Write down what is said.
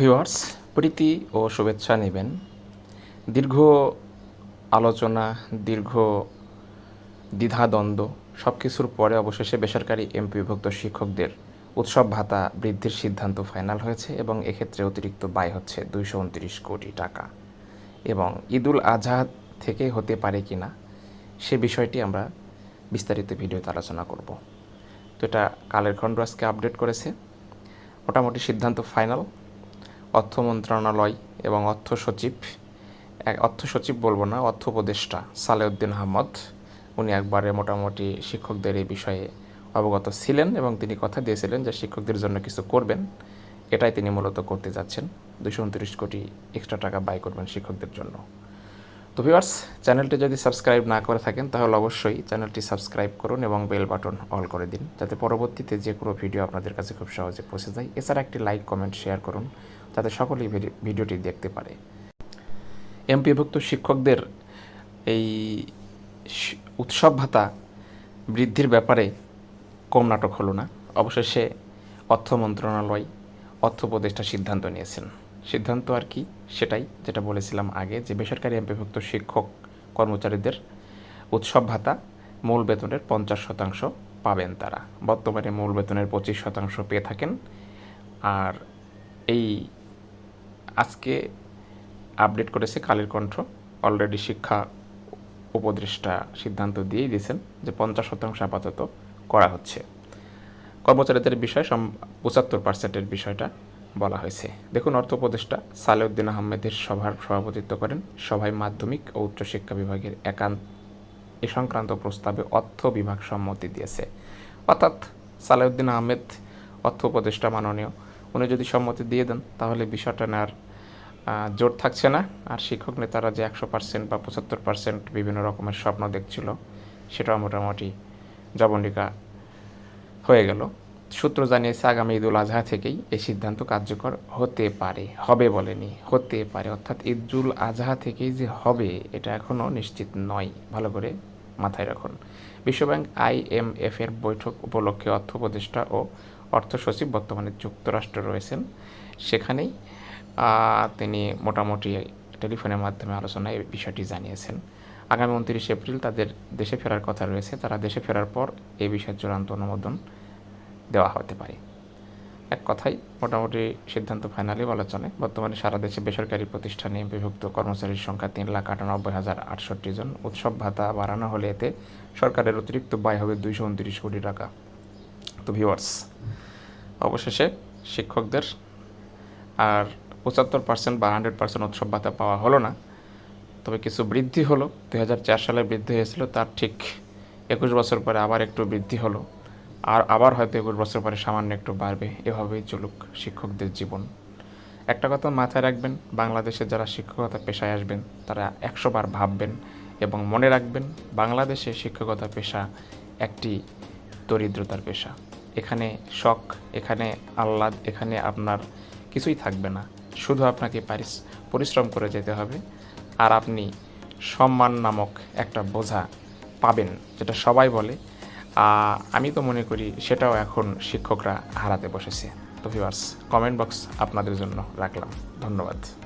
Viewers, প্রীতি ও শুভেচ্ছা নেবেন। দীর্ঘ আলোচনা, দীর্ঘ দ্বিধাদ্বন্দ্ব সব কিছুর পরে অবশেষে বেসরকারি এমপিভুক্ত শিক্ষকদের উৎসব ভাতা বৃদ্ধির সিদ্ধান্ত ফাইনাল হয়েছে এবং এক্ষেত্রে অতিরিক্ত ব্যয় হচ্ছে দুইশো উনত্রিশ কোটি টাকা। এবং ঈদুল আজহা থেকে হতে পারে কি না, সে বিষয়টি আমরা বিস্তারিত ভিডিওতে আলোচনা করব। তো এটা কালের খণ্ড আজকে আপডেট করেছে। মোটামুটি সিদ্ধান্ত ফাইনাল। অর্থ মন্ত্রণালয় এবং অর্থ সচিব অর্থ সচিব বলব না, অর্থ উপদেষ্টা সালেউদ্দিন আহমদ। উনি একবারে মোটামুটি শিক্ষকদের এই বিষয়ে অবগত ছিলেন এবং তিনি কথা দিয়েছিলেন যে শিক্ষকদের জন্য কিছু করবেন। এটাই তিনি মূলত করতে যাচ্ছেন। দুশো উনত্রিশ কোটি এক্সট্রা টাকা ব্যয় করবেন শিক্ষকদের জন্য। তো ভিউয়ার্স চ্যানেলটি যদি সাবস্ক্রাইব না করে থাকেন, তাহলে অবশ্যই চ্যানেলটি সাবস্ক্রাইব করুন এবং বেল বাটন অল করে দিন। যাতে পরবর্তীতে যে কোনো ভিডিও আপনাদের কাছে খুব সহজে পৌঁছে যায়। এছাড়া একটি লাইক কমেন্ট শেয়ার করুন। যাতে সকলেই ভিডি- ভিডিওটি দেখতে পারে। এমপিভুক্ত শিক্ষকদের এই উৎসব ভাতা বৃদ্ধির ব্যাপারে কম নাটক হলো না। অবশেষে অর্থ মন্ত্রণালয়, অর্থ উপদেষ্টা সিদ্ধান্ত নিয়েছেন। সিদ্ধান্ত আর কি, সেটাই যেটা বলেছিলাম আগে যে বেসরকারি এমপিভুক্ত শিক্ষক কর্মচারীদের উৎসব ভাতা মূল বেতনের পঞ্চাশ শতাংশ পাবেন তারা। বর্তমানে মূল বেতনের পঁচিশ শতাংশ পেয়ে থাকেন। আর এই আজকে আপডেট করেছে কালের কণ্ঠ। অলরেডি শিক্ষা উপদেষ্টা সিদ্ধান্ত দিয়েই দিয়েছেন যে পঞ্চাশ শতাংশ আপাতত করা হচ্ছে। কর্মচারীদের বিষয়ে সম পঁচাত্তর পার্সেন্টের বিষয়টা বলা হয়েছে। দেখুন, অর্থ উপদেষ্টা সালেউদ্দিন আহমেদের সভার সভাপতিত্ব করেন সভায় মাধ্যমিক ও উচ্চশিক্ষা বিভাগের একান্ত, এ সংক্রান্ত প্রস্তাবে অর্থ বিভাগ সম্মতি দিয়েছে। অর্থাৎ সালেউদ্দিন আহমেদ অর্থ উপদেষ্টা মাননীয় উনি যদি সম্মতি দিয়ে দেন তাহলে বিষয়টা আহ, জোর থাকছে না। আর শিক্ষক নেতারা যে একশো পার্সেন্ট বা পঁচাত্তর পার্সেন্ট বিভিন্ন রকমের স্বপ্ন দেখছিল সেটাও মোটামুটি জবনিকা হয়ে গেল। সূত্র জানিয়েছে আগামী ঈদুল আজহা থেকেই এই সিদ্ধান্ত কার্যকর হতে পারে হবে বলেনি হতে পারে। অর্থাৎ ঈদুল আজহা থেকেই যে হবে এটা এখনও নিশ্চিত নয়। ভালো করে মাথায় রাখুন। বিশ্বব্যাংক আইএমএফ এর বৈঠক উপলক্ষে অর্থ উপদেষ্টা ও অর্থ সচিব বর্তমানে যুক্তরাষ্ট্রে রয়েছেন। সেখানেই তিনি মোটামুটি টেলিফোনের মাধ্যমে আলোচনায় এই বিষয়টি জানিয়েছেন। আগামী উনত্রিশে এপ্রিল তাদের দেশে ফেরার কথা রয়েছে। তারা দেশে ফেরার পর এই বিষয়ের চূড়ান্ত অনুমোদন দেওয়া হতে পারে। এক কথাই মোটামুটি সিদ্ধান্ত ফাইনালি বলা চলে বর্তমানে সারা দেশে বেসরকারি প্রতিষ্ঠানে বিভক্ত কর্মচারীর সংখ্যা তিন লাখ আটানব্বই হাজার আটষট্টি জন। উৎসব ভাতা বাড়ানো হলে এতে সরকারের অতিরিক্ত ব্যয় হবে দুইশো উনত্রিশ কোটি টাকা। তো ভিউয়ার্স অবশেষে শিক্ষকদের আর পঁচাত্তর পার্সেন্ট বা হান্ড্রেড পার্সেন্ট উৎসব ভাতা পাওয়া হলো না। তবে কিছু বৃদ্ধি হলো। দুই হাজার চার সালে বৃদ্ধি হয়েছিল, তার ঠিক একুশ বছর পরে আবার একটু বৃদ্ধি হলো। আর আবার হয়তো একুশ বছর পরে সামান্য একটু বাড়বে। এভাবেই চলুক শিক্ষকদের জীবন। একটা কথা মাথায় রাখবেন, বাংলাদেশে যারা শিক্ষকতা পেশায় আসবেন, তারা একশো বার ভাববেন এবং মনে রাখবেন, বাংলাদেশে শিক্ষকতা পেশা একটি দরিদ্রতার পেশা। এখানে শখ, এখানে আহ্লাদ, এখানে আপনার কিছুই থাকবে না। শুধু আপনাকে পারিস- পরিশ্রম করে যেতে হবে। আর আপনি সম্মান নামক একটা বোঝা পাবেন, যেটা সবাই বলে। আমি তো মনে করি সেটাও এখন শিক্ষকরা হারাতে বসেছে। তো ভিউয়ার্স কমেন্ট বক্স আপনাদের জন্য রাখলাম। ধন্যবাদ।